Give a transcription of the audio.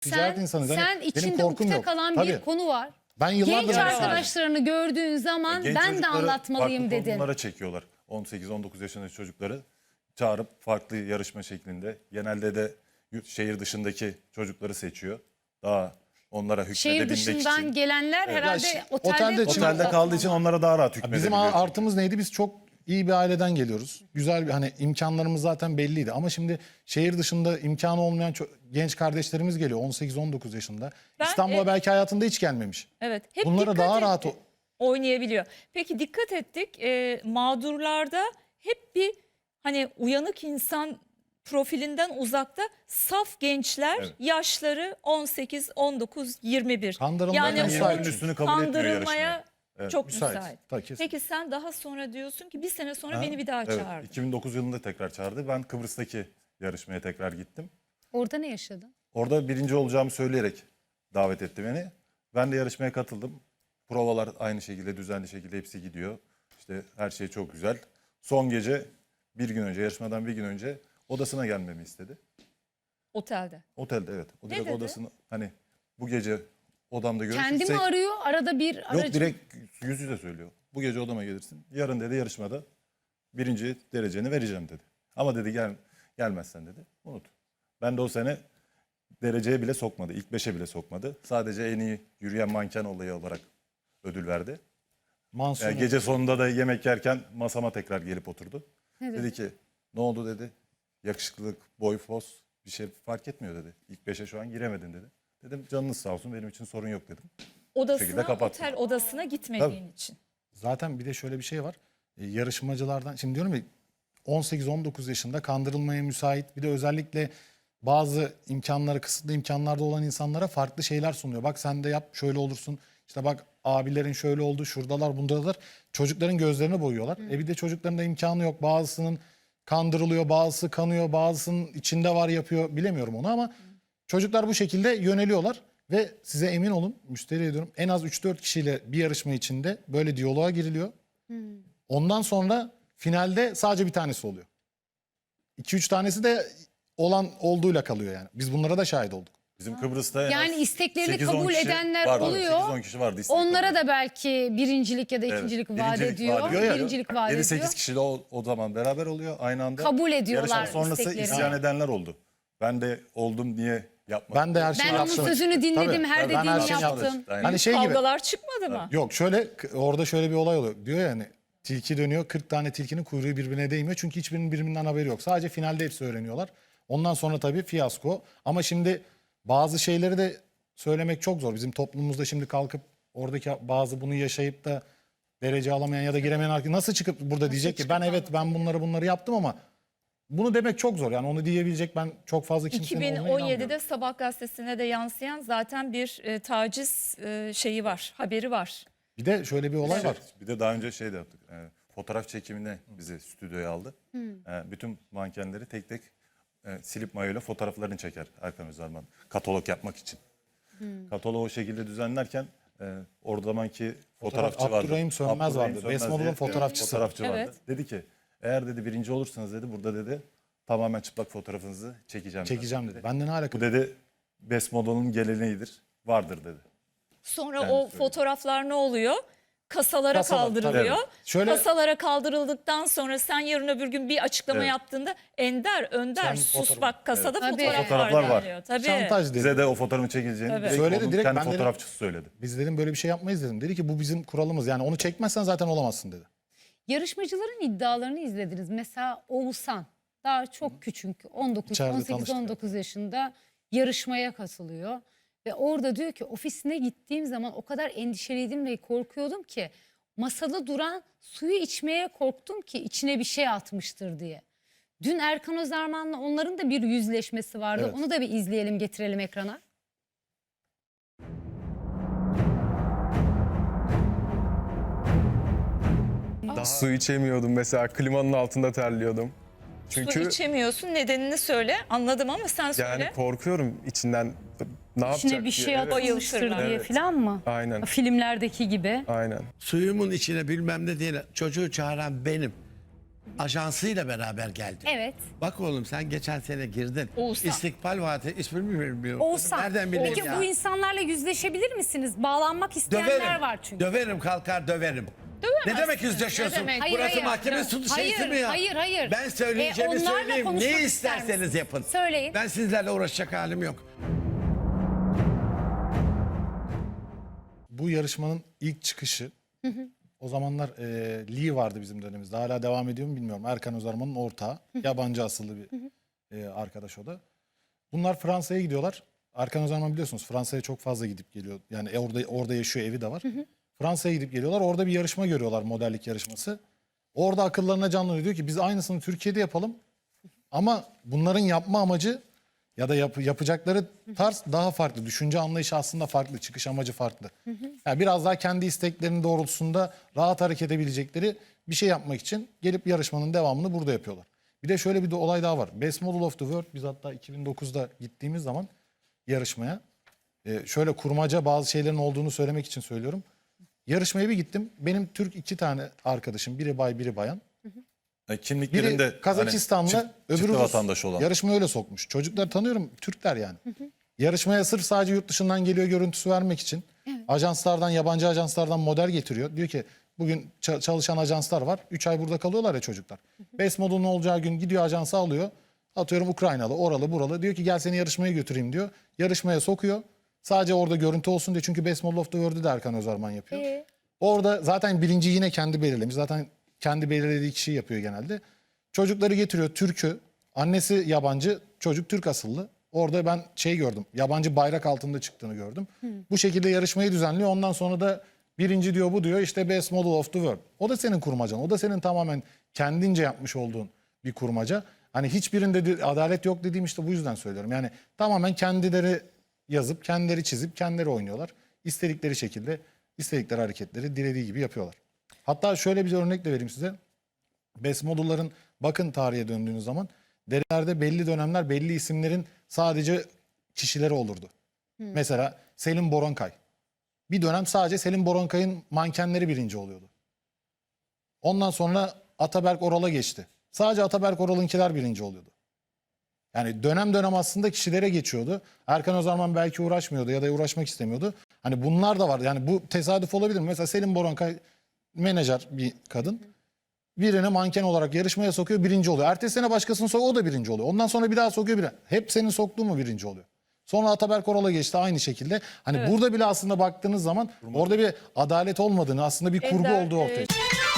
ticaret sen. Hani sen benim içinde ukde kalan Tabii. bir konu var. Ben yıllardır Genç arkadaşlarını gördüğün zaman Genç ben de anlatmalıyım dedin. toplumlara çekiyorlar. 18-19 yaşındaki çocukları çağırıp farklı yarışma şeklinde. Genelde de şehir dışındaki çocukları seçiyor. Daha onlara Şehir hükmedebilmek dışından için. gelenler herhalde şi- otelde, otelde. Otelde kaldığı için onlara daha rahat Bizim hükmedebiliyor. artımız neydi? Biz çok iyi bir aileden geliyoruz. Güzel bir hani imkanlarımız zaten belliydi. Ama şimdi şehir dışında imkanı olmayan ço- genç kardeşlerimiz geliyor 18-19 yaşında. Ben, İstanbul'a e, belki hayatında hiç gelmemiş. Evet. Hep Bunlara daha ettik. rahat o- oynayabiliyor. Peki dikkat ettik e, mağdurlarda hep bir hani uyanık insan profilinden uzakta saf gençler Evet. yaşları 18, 19, 21. Kandırılmaya yani üstünü kabul etmiyor yarışmaya. Evet, çok müsait. müsait. Tabii, kesin. Peki sen daha sonra diyorsun ki bir sene sonra Ha, beni bir daha evet, çağırdı. 2009 yılında tekrar çağırdı. Ben Kıbrıs'taki yarışmaya tekrar gittim. Orada ne yaşadın? Orada birinci olacağımı söyleyerek davet etti beni. Ben de yarışmaya katıldım. Provalar aynı şekilde düzenli şekilde hepsi gidiyor. İşte her şey çok güzel. Son gece bir gün önce yarışmadan bir gün önce odasına gelmemi istedi. Otelde. Otelde evet. O direkt dedi? odasını hani bu gece odamda görüşürsek. Kendi mi arıyor? Arada bir aracı. Yok direkt yüz yüze söylüyor. Bu gece odama gelirsin. Yarın dedi yarışmada birinci dereceni vereceğim dedi. Ama dedi gel gelmezsen dedi unut. Ben de o sene dereceye bile sokmadı. İlk beşe bile sokmadı. Sadece en iyi yürüyen manken olayı olarak ödül verdi. Mansur. Yani gece sonunda da yemek yerken masama tekrar gelip oturdu. Ne Dedi dedi? ki ne oldu dedi. Yakışıklılık, boy, fos bir şey fark etmiyor dedi. İlk beşe şu an giremedin dedi. Dedim canınız sağ olsun benim için sorun yok dedim. Odasına, kapattım. otel odasına gitmediğin için. Zaten bir de şöyle bir şey var. E, yarışmacılardan şimdi diyorum ya 18-19 yaşında kandırılmaya müsait bir de özellikle bazı imkanları kısıtlı imkanlarda olan insanlara farklı şeyler sunuyor. Bak sen de yap şöyle olursun. İşte bak abilerin şöyle oldu şuradalar bundalar. Çocukların gözlerini boyuyorlar. E bir de çocukların da imkanı yok. Bazısının kandırılıyor bazısı kanıyor bazısının içinde var yapıyor bilemiyorum onu ama çocuklar bu şekilde yöneliyorlar. Ve size emin olun müşteri ediyorum en az 3-4 kişiyle bir yarışma içinde böyle diyaloğa giriliyor. Ondan sonra finalde sadece bir tanesi oluyor. 2-3 tanesi de olan olduğuyla kalıyor yani. Biz bunlara da şahit olduk. Bizim Kıbrıs'ta en Yani az isteklerini 8-10 kabul kişi edenler vardı. oluyor. 8-10 kişi vardı. Onlara kabul. da belki birincilik ya da Evet, ikincilik vaat birincilik ediyor. vaat ediyor ya. Birincilik vaat 7-8 ediyor. kişi de o, o zaman beraber oluyor aynı anda. Kabul ediyorlar Yarışma sonrası isteklerini. isyan edenler oldu. Ben de oldum niye yapmadım? Ben de her şeyi Ben onun yaptım. sözünü dinledim, Tabii, her ben dediğini şeyi yaptım. Aynen. Hani şey gibi. Kavgalar çıkmadı mı? Yok şöyle orada şöyle bir olay oluyor. Diyor ya hani tilki dönüyor 40 tane tilkinin kuyruğu birbirine değmiyor. Çünkü hiçbirinin birbirinden haberi yok. Sadece finalde hepsi öğreniyorlar. Ondan sonra tabii fiyasko. Ama şimdi bazı şeyleri de söylemek çok zor. Bizim toplumumuzda şimdi kalkıp oradaki bazı bunu yaşayıp da derece alamayan ya da giremeyen nasıl çıkıp burada diyecek ki ben evet ben bunları bunları yaptım ama bunu demek çok zor. Yani onu diyebilecek ben çok fazla kimsenin olduğuna inanmıyorum. 2017'de Sabah gazetesine de yansıyan zaten bir e, taciz e, şeyi var, haberi var. Bir de şöyle bir olay var. Bir de daha önce şey de yaptık. e, fotoğraf çekimine bizi stüdyoya aldı. E, bütün mankenleri tek tek e, silip mayoyla fotoğraflarını çeker Erkan Özarman. Katalog yapmak için. Kataloğu o şekilde düzenlerken e, orada zamanki fotoğrafçı vardı. Abdurrahim Sönmez vardı. Diye, fotoğrafçısı. evet, fotoğrafçı Evet. vardı. Dedi ki eğer dedi birinci olursanız dedi burada dedi tamamen çıplak fotoğrafınızı çekeceğim. Çekeceğim dedi. Bende ne alaka? Bu dedi Besmol'un geleneğidir. Vardır dedi. Sonra Yani o söyleyeyim. fotoğraflar ne oluyor? Kasalara Kasalar, kaldırılıyor. tabii. Şöyle- Kasalara kaldırıldıktan sonra sen yarın öbür gün bir açıklama Evet. yaptığında Ender, Önder, Sen sus fotoğraf- bak kasada Tabii. fotoğraf Fotoğraflar var. deniliyor. Tabii. Şantaj dedi. Bize de o fotoğrafın çekileceğini Evet. direkt Söyledi, onun direkt kendi ben dedim- fotoğrafçısı söyledi. Biz dedim böyle bir şey yapmayız dedim. Dedi ki bu bizim kuralımız. Yani onu çekmezsen zaten olamazsın dedi. Yarışmacıların iddialarını izlediniz. Mesela Oğuzhan daha çok küçük 19 İçeride 18 tanıştık. 19 yaşında yarışmaya katılıyor ve orada diyor ki ofisine gittiğim zaman o kadar endişeliydim ve korkuyordum ki masada duran suyu içmeye korktum ki içine bir şey atmıştır diye. Dün Erkan Özarman'la onların da bir yüzleşmesi vardı. Evet. Onu da bir izleyelim, getirelim ekrana. Su içemiyordum mesela klimanın altında terliyordum. Çünkü Su içemiyorsun nedenini söyle. Anladım ama sen söyle. yani korkuyorum içinden ne yapacak İçine bir diye. şey Evet, atılmıştır Bayıltırlar. diye Evet. falan mı? Aynen Filmlerdeki gibi. aynen. Suyumun içine bilmem ne diye çocuğu çağıran benim. ajansıyla beraber geldi. Evet. Bak oğlum sen geçen sene girdin. Oğuzhan. İstikbal Vaati ismini bilmiyorum. Oğuzhan. Nereden bildin Peki ya? bu insanlarla yüzleşebilir misiniz? Bağlanmak isteyenler Döverim. var çünkü. Döverim kalkar döverim. Ne demek yüzleşiyorsun? Ne demek? Hayır, Burası hayır. mahkeme suçu Hayır, şeysi mi ya? hayır, hayır. Ben söyleyeceğimi E, onlarla söyleyeyim. konuşmak Ne ister isterseniz yapın. Söyleyin. Ben sizlerle uğraşacak halim yok. Bu yarışmanın ilk çıkışı o zamanlar e, Lee vardı bizim dönemimizde. Hala devam ediyor mu bilmiyorum. Erkan Özarman'ın ortağı. Yabancı asıllı bir e, arkadaş o da. Bunlar Fransa'ya gidiyorlar. Erkan Özarman biliyorsunuz Fransa'ya çok fazla gidip geliyor. Yani e, orada orada yaşıyor evi de var. Fransa'ya gidip geliyorlar. Orada bir yarışma görüyorlar modellik yarışması. Orada akıllarına canlanıyor. Diyor ki biz aynısını Türkiye'de yapalım. Ama bunların yapma amacı ya da yap- yapacakları tarz daha farklı. Düşünce anlayışı aslında farklı. Çıkış amacı farklı. Yani biraz daha kendi isteklerinin doğrultusunda rahat hareket edebilecekleri bir şey yapmak için gelip yarışmanın devamını burada yapıyorlar. Bir de şöyle bir de olay daha var. Best Model of the World biz hatta 2009'da gittiğimiz zaman yarışmaya e, şöyle kurmaca bazı şeylerin olduğunu söylemek için söylüyorum. Yarışmaya bir gittim. Benim Türk iki tane arkadaşım. Biri bay biri bayan. Yani kimliklerinde Biri Kazakistanlı, hani çift- öbürü Rus. vatandaş olan. Yarışma öyle sokmuş. Çocuklar tanıyorum, Türkler yani. Yarışmaya sırf sadece yurt dışından geliyor görüntüsü vermek için. Ajanslardan, yabancı ajanslardan model getiriyor. Diyor ki bugün ça- çalışan ajanslar var. 3 ay burada kalıyorlar ya çocuklar. Best model'un olacağı gün gidiyor ajansa alıyor. Atıyorum Ukraynalı, oralı, buralı. Diyor ki gel seni yarışmaya götüreyim diyor. Yarışmaya sokuyor. Sadece orada görüntü olsun diye. Çünkü Best Model of the World'ü de Erkan Özarman yapıyor. Ee? Orada zaten birinci yine kendi belirlemiş. Zaten kendi belirlediği kişiyi yapıyor genelde. Çocukları getiriyor Türk'ü. Annesi yabancı, çocuk Türk asıllı. Orada ben şey gördüm. Yabancı bayrak altında çıktığını gördüm. Bu şekilde yarışmayı düzenliyor. Ondan sonra da birinci diyor bu diyor işte best model of the world. O da senin kurmacan. O da senin tamamen kendince yapmış olduğun bir kurmaca. Hani hiçbirinde de adalet yok dediğim işte bu yüzden söylüyorum. Yani tamamen kendileri yazıp, kendileri çizip, kendileri oynuyorlar. İstedikleri şekilde, istedikleri hareketleri dilediği gibi yapıyorlar. Hatta şöyle bir örnek de vereyim size. Best model'ların bakın tarihe döndüğünüz zaman derelerde belli dönemler belli isimlerin sadece kişileri olurdu. Mesela Selim Boronkay. Bir dönem sadece Selim Boronkay'ın mankenleri birinci oluyordu. Ondan sonra Ataberk Oral'a geçti. Sadece Ataberk Oral'ınkiler birinci oluyordu. Yani dönem dönem aslında kişilere geçiyordu. Erkan Özarman belki uğraşmıyordu ya da uğraşmak istemiyordu. Hani bunlar da var. Yani bu tesadüf olabilir mi? Mesela Selim Boronkay menajer bir kadın. Birini manken olarak yarışmaya sokuyor birinci oluyor. Ertesi sene başkasını sokuyor o da birinci oluyor. Ondan sonra bir daha sokuyor biri. Hep senin soktuğun mu birinci oluyor? Sonra Ataberk Oral'a geçti aynı şekilde. Hani burada bile aslında baktığınız zaman orada bir adalet olmadığını aslında bir kurgu Ender, olduğu ortaya çıkıyor.